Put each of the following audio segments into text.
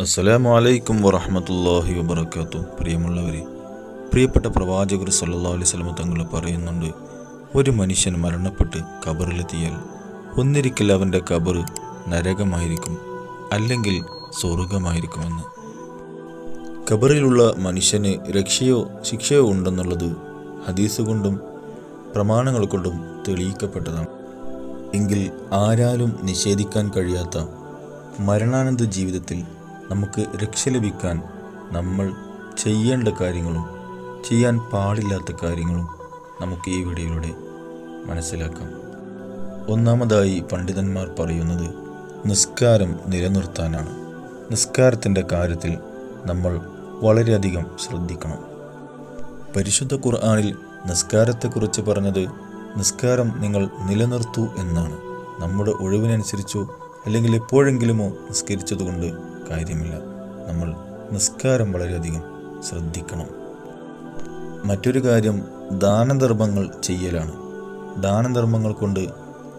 അസ്സലാമു അലൈക്കും വറഹമത്തല്ലാഹി വബർക്കാത്തു പ്രിയമുള്ളവരെ പ്രിയപ്പെട്ട പ്രവാചകർ സല്ലാ അലൈഹി സ്വലമ തങ്ങൾ പറയുന്നുണ്ട് ഒരു മനുഷ്യൻ മരണപ്പെട്ട് കബറിലെത്തിയാൽ ഒന്നിരിക്കൽ അവന്റെ കബർ നരകമായിരിക്കും അല്ലെങ്കിൽ സ്വർഗമായിരിക്കുമെന്ന് കബറിലുള്ള മനുഷ്യന് രക്ഷയോ ശിക്ഷയോ ഉണ്ടെന്നുള്ളത് ഹദീസ് കൊണ്ടും പ്രമാണങ്ങൾ കൊണ്ടും തെളിയിക്കപ്പെട്ടതാണ്. എങ്കിൽ ആരാലും നിഷേധിക്കാൻ കഴിയാത്ത മരണാനന്ത ജീവിതത്തിൽ നമുക്ക് രക്ഷ ലഭിക്കാൻ നമ്മൾ ചെയ്യേണ്ട കാര്യങ്ങളും ചെയ്യാൻ പാടില്ലാത്ത കാര്യങ്ങളും നമുക്ക് ഈ വീഡിയോയിലൂടെ മനസ്സിലാക്കാം. ഒന്നാമതായി പണ്ഡിതന്മാർ പറയുന്നത് നിസ്കാരം നിലനിർത്താനാണ്. നിസ്കാരത്തിന്റെ കാര്യത്തിൽ നമ്മൾ വളരെയധികം ശ്രദ്ധിക്കണം. പരിശുദ്ധ ഖുർആാനിൽ നിസ്കാരത്തെക്കുറിച്ച് പറഞ്ഞത് നിസ്കാരം നിങ്ങൾ നിലനിർത്തൂ എന്നാണ്. നമ്മുടെ ഒഴിവിനനുസരിച്ചോ അല്ലെങ്കിൽ എപ്പോഴെങ്കിലുമോ നിസ്കരിച്ചതുകൊണ്ട് കാര്യമില്ല. നമ്മൾ നിസ്കാരം വളരെയധികം ശ്രദ്ധിക്കണം. മറ്റൊരു കാര്യം ദാനധർമ്മങ്ങൾ ചെയ്യലാണ്. ദാനധർമ്മങ്ങൾ കൊണ്ട്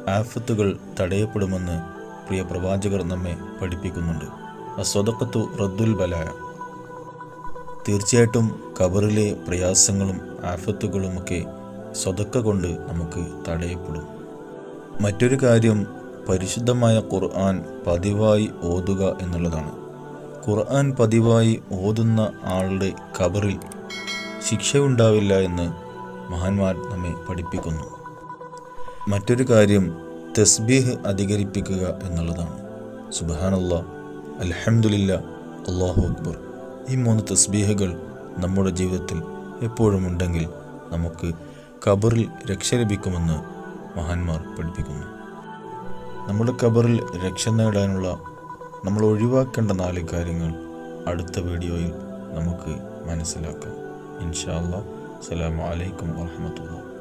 ആഫത്തുകൾ തടയപ്പെടുമെന്ന് പ്രിയ പ്രവാചകർ നമ്മെ പഠിപ്പിക്കുന്നുണ്ട്. അസ്വതക്കത്തു റദ്ദുൽ ബലായ. തീർച്ചയായിട്ടും കബറിലെ പ്രയാസങ്ങളും ആഫത്തുകളുമൊക്കെ സ്വതക്ക കൊണ്ട് നമുക്ക് തടയപ്പെടും. മറ്റൊരു കാര്യം പരിശുദ്ധമായ ഖുർആൻ പതിവായി ഓതുക എന്നുള്ളതാണ്. ഖുർആൻ പതിവായി ഓതുന്ന ആളുടെ കബറിൽ ശിക്ഷയുണ്ടാവില്ല എന്ന് മഹാന്മാർ നമ്മെ പഠിപ്പിക്കുന്നു. മറ്റൊരു കാര്യം തസ്ബീഹ് അധികരിപ്പിക്കുക എന്നുള്ളതാണ്. സുബാനല്ല അലഹമുല്ല അള്ളാഹു അക്ബർ. ഈ മൂന്ന് തസ്ബീഹുകൾ നമ്മുടെ ജീവിതത്തിൽ എപ്പോഴും ഉണ്ടെങ്കിൽ നമുക്ക് കബറിൽ രക്ഷ ലഭിക്കുമെന്ന് മഹാന്മാർ പഠിപ്പിക്കുന്നു. നമ്മുടെ ഖബറിൽ രക്ഷ നേടാനുള്ള നമ്മൾ ഒഴിവാക്കേണ്ട നാല് കാര്യങ്ങൾ അടുത്ത വീഡിയോയിൽ നമുക്ക് മനസ്സിലാക്കാം. ഇൻഷാ അല്ലാ അസ്സലാമു അലൈക്കും വാഹമത്തുള്ള